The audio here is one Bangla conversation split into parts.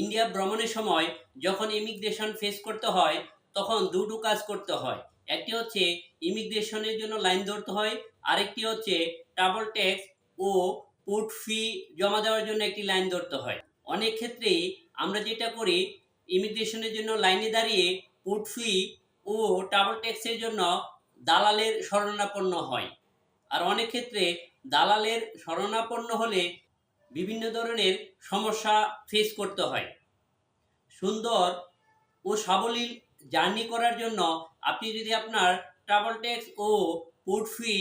ইন্ডিয়া ভ্রমণের সময় যখন ইমিগ্রেশন ফেস করতে হয়, তখন দুটো কাজ করতে হয়। একটি হচ্ছে ইমিগ্রেশনের জন্য লাইন ধরতে হয়, আরেকটি হচ্ছে ট্রাভেল ট্যাক্স ও পোর্ট ফি জমা দেওয়ার জন্য একটি লাইন ধরতে হয়। অনেক ক্ষেত্রেই আমরা যেটা করি ইমিগ্রেশনের জন্য লাইনে দাঁড়িয়ে পোর্ট ফি ও ট্রাভেল ট্যাক্সের জন্য দালালের শরণাপন্ন হয়। আর অনেক ক্ষেত্রে দালালের শরণাপন্ন হলে বিভিন্ন ধরনের সমস্যা ফেস করতে হয়। সুন্দর ও সাবলীল জার্নি করার জন্য আপনি যদি আপনার ট্রাভেল ট্যাক্স ও পোর্ট ফি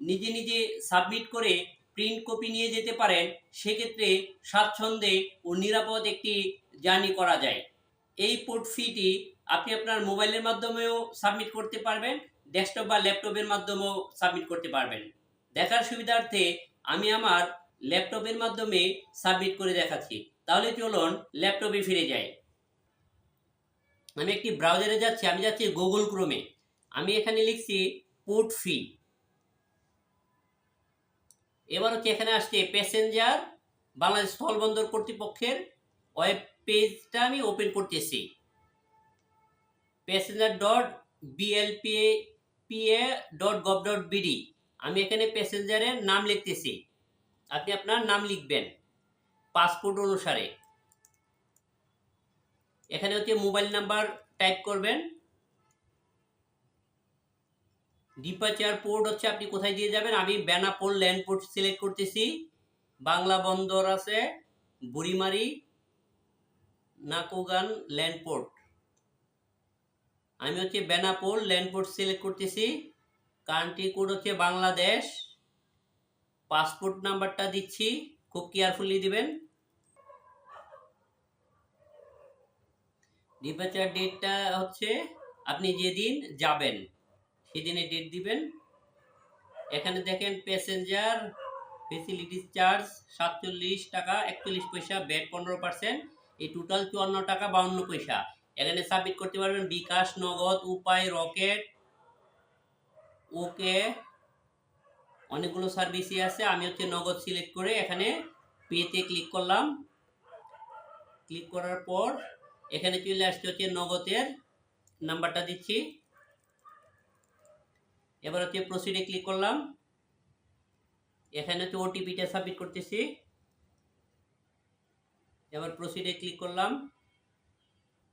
নিজে নিজে সাবমিট করে প্রিন্ট কপি নিয়ে যেতে পারেন, সেক্ষেত্রে স্বাচ্ছন্দ্যে ও নিরাপদ একটি জার্নি করা যায়। এই পোর্ট ফিটি আপনি আপনার মোবাইলের মাধ্যমেও সাবমিট করতে পারবেন ডেস্কটপ বা ল্যাপটপের মাধ্যমেও সাবমিট করতে পারবেন। দেখার সুবিধার্থে আমি আমার ল্যাপটপের মাধ্যমে সাবমিট করে দেখাচ্ছি। তাহলে চলুন ল্যাপটপে ফিরে যাই। আমি একটি ব্রাউজারে যাচ্ছি, আমি যাচ্ছি গুগল ক্রোমে আমি এখানে লিখছি পোর্ট ফি এবার হচ্ছে এখানে আসছে প্যাসেঞ্জার বাংলাদেশ স্থলবন্দর কর্তৃপক্ষের ওয়েব পেজটা আমি ওপেন করতেছি। Passenger dot BLPA PA dot gov dot BD আমি এখানে প্যাসেঞ্জারের নাম লিখতেছি। আপনি আপনার নাম লিখবেন, পাসপোর্ট অনুসারে। এখানে হচ্ছে মোবাইল নাম্বার টাইপ করবেন। ডিপাচার পোর্ট হচ্ছে আপনি কোথায় দিয়ে যাবেন? আমি বেনাপোল ল্যান্ড পোর্ট সিলেক্ট করতেছি। বাংলা বন্দর আছে, বুড়িমারি, নাকোগান ল্যান্ড পোর্ট। আমি হচ্ছে বেনাপোল ল্যান্ড পোর্ট সিলেক্ট করতেছি। কান্ট্রি কোড হচ্ছে বাংলাদেশ। পাসপোর্ট নাম্বারটা দিচ্ছি, খুব কেয়ারফুলি দিবেন। ডিপাচার ডেটটা হচ্ছে, আপনি যেদিন যাবেন সেদিনে ডেট দিবেন। এখানে দেখেন প্যাসেঞ্জার ফেসিলিটিস চার্জ সাতচল্লিশ টাকা, একচল্লিশ পয়সা ব্যাট পনেরো পার্সেন্ট এই টোটাল চুয়ান্ন টাকা, বাউন্ন পয়সা। এখানে সাবমিট করতে পারবেন বিকাশ, নগদ, উপায় রকেট ওকে অনেকগুলো সার্ভিসই আছে। আমি হচ্ছে নগদ সিলেক্ট করে এখানে পেতে ক্লিক করলাম। ক্লিক করার পর এখানে চলে আসছে হচ্ছে নগদের নাম্বারটা দিচ্ছি। এবার হচ্ছে প্রসিডে ক্লিক করলাম। এখানে হচ্ছে ওটিপিটা সাবমিট করতেছি। এবার প্রসিডে ক্লিক করলাম।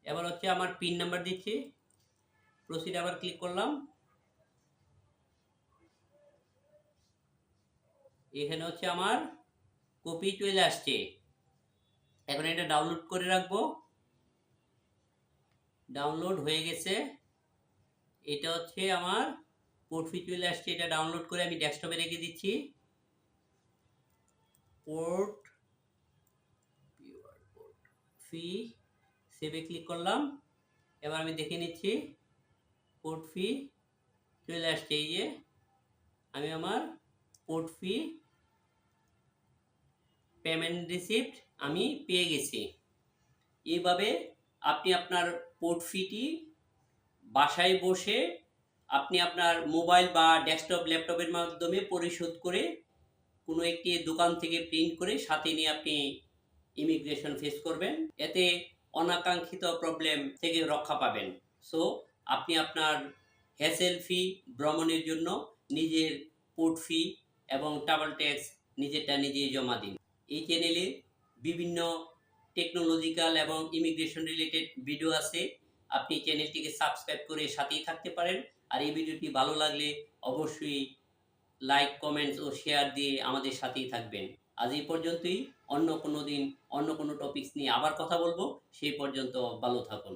এবার হচ্ছে আমার পিন নাম্বার দিচ্ছি। প্রসিডে আবার ক্লিক করলাম। এখানে হচ্ছে আমার কপি চলে আসছে। এখন এটা ডাউনলোড করে রাখব। ডাউনলোড হয়ে গেছে। এটা হচ্ছে আমার পোর্ট ফি চলে আসছে। এটা ডাউনলোড করে আমি ডেস্কটপে রেখে দিচ্ছি। পোর্ট ফি সেভে ক্লিক করলাম। এবার আমি দেখে নিচ্ছি পোর্ট ফি চলে আসছে। এই যে আমি আমার পোর্ট ফি পেমেন্ট রিসিপ্ট আমি পেয়ে গেছি। এইভাবে আপনি আপনার পোর্ট ফিটি বাসায় বসে আপনি আপনার মোবাইল বা ডেস্কটপ ল্যাপটপের মাধ্যমে পরিশোধ করে কোনো একটি দোকান থেকে প্রিন্ট করে সাথে নিয়ে আপনি ইমিগ্রেশন ফেস করবেন। এতে অনাকাঙ্ক্ষিত প্রবলেম থেকে রক্ষা পাবেন। সো আপনি আপনার হ্যাসেল ফি ভ্রমণের জন্য নিজের পোর্ট ফি এবং ট্রাভেল ট্যাক্স নিজেরটা নিজে জমা দিন। এই চ্যানেলে বিভিন্ন টেকনোলজিক্যাল এবং ইমিগ্রেশন রিলেটেড ভিডিও আছে। আপনি চ্যানেলটিকে সাবস্ক্রাইব করে সাথেই থাকতে পারেন। আর এই ভিডিওটি ভালো লাগলে অবশ্যই লাইক কমেন্টস ও শেয়ার দিয়ে আমাদের সাথেই থাকবেন। আজ এই পর্যন্তই। অন্য কোনো দিন অন্য কোনো টপিকস নিয়ে আবার কথা বলব। সেই পর্যন্ত ভালো থাকুন।